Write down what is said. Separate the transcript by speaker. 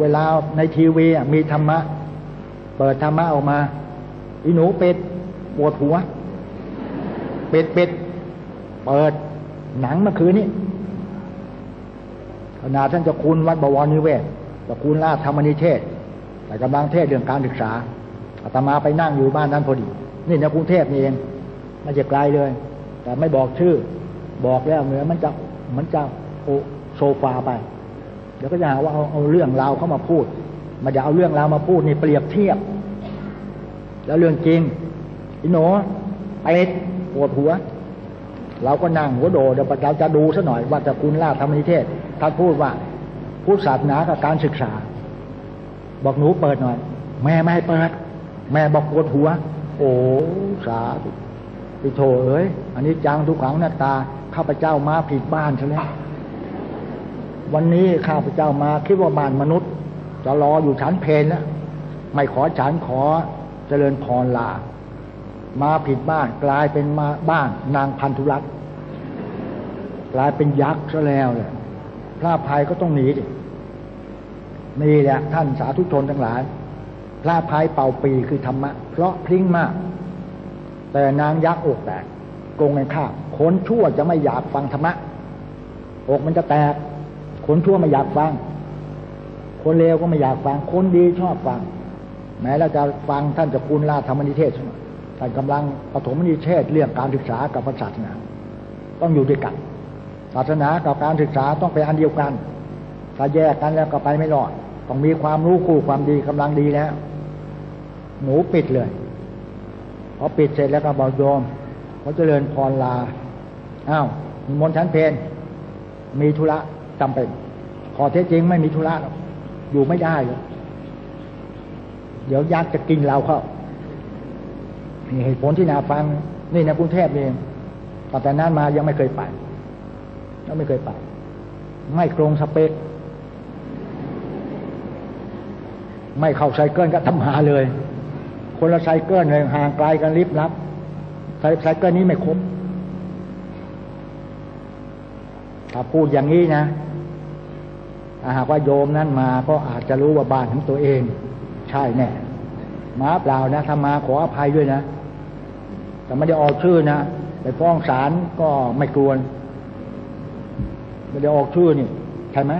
Speaker 1: เวลาในทีวีมีธรรมะ เปิดธรรมะออกมา อีหนูเป็ดปวดหัว เป็ดเป็ดเปิดหนังเมื่อคืนนี้ขณะท่านจะคุณวัดบวรนิเวศจะคุณราชธรรมนิเทศ แต่กำลังเทศเรื่องการศึกษาอาตมาไปนั่งอยู่บ้านนั้นพอดี นี่ในกรุงเทพนี่เองไม่จะไกลเลย แต่ไม่บอกชื่อ บอกแล้วเหมือนมันจะมันจะโอโซฟาไป เดี๋ยวก็จะหาว่าเอาเอาเรื่องราวเข้ามาพูด มาจะเอาเรื่องราวมาพูดนี่เปรียบเทียบ แล้วเรื่องจริงอีโนเป็ดปวดหัว เราก็นั่งหัวโดเดี๋ยวเราจะดูซะหน่อยว่าจะคุณล่าธรรมนิเทศท่านพูดว่าพุทธศาสนากับการศึกษา บอกหนูเปิดหน่อย แม่ไม่ให้เปิด แม่บอกปวดหัว โอ้สาธุปิโทเอ้ยอันนี้จังทุกขังหน้าตาข้าพเจ้ามาผิดบ้านใช่ไหม วันนี้ข้าพเจ้ามาคิดว่าบ้านมนุษย์ จะรออยู่ชั้นเพลนะไม่ขอฉันขอเจริญพรลา มาผิดบ้านกลายเป็นมาบ้านนางพันธุรัตน์กลายเป็นยักษ์ซะแล้วเลยพระภัยก็ต้องหนีดินี่แหละท่านสาธุชนทั้งหลาย พระภัยเป่าปีคือธรรมะ เพราะพลิ้งมาก แต่นางยักษ์อกแตกโกงกันข้าคนชั่วจะไม่อยากฟังธรรมะ อกมันจะแตก คนชั่วไม่อยากฟัง คนเลวก็ไม่อยากฟัง คนดีชอบฟัง แม้เราจะฟังท่านจะคุณลาธรรมนิเทศใช่ไหมท่านกำลังปฐมนิเทศเรื่องการศึกษากับศาสนา ต้องอยู่ด้วยกัน ศาสนากับการศึกษาต้องเป็นอันเดียวกัน ถ้าแยกกันแล้วก็ไปไม่รอด ต้องมีความรู้คู่ความดีกำลังดีแล้ว หนูปิดเลยพอปิดเสร็จแล้วก็บอกโยมเขาเจริญพรลาอ้าวมีมนชั้นเพนมีธุระ จำเป็นขอเท็จจริงไม่มีธุระหรอกอยู่ไม่ได้เลยเดี๋ยวยักษ์จะกินเราเข้านี่เหตุผลที่นาฟัง นี่ในกรุงเทพเองตั้งแต่นั้นมายังไม่เคยไปยังไม่เคยไป ไม่ตรงสเปค ไม่เข้าไซเคิลก็ทำหาเลย คนละไซเคิลเลยห่างไกลกันลิบลับไซเคิลนี้ไม่ครบถ้าพูดอย่างนี้นะ หากว่าโยมนั้นมาก็อาจจะรู้ว่าบ้านของตัวเอง ใช่แน่มาเปล่านะถ้ามาขออภัยด้วยนะ แต่ไม่ได้ออกชื่อนะไปฟ้องศาลก็ไม่กลัวไม่ได้ออกชื่อนี่ใช่ไหม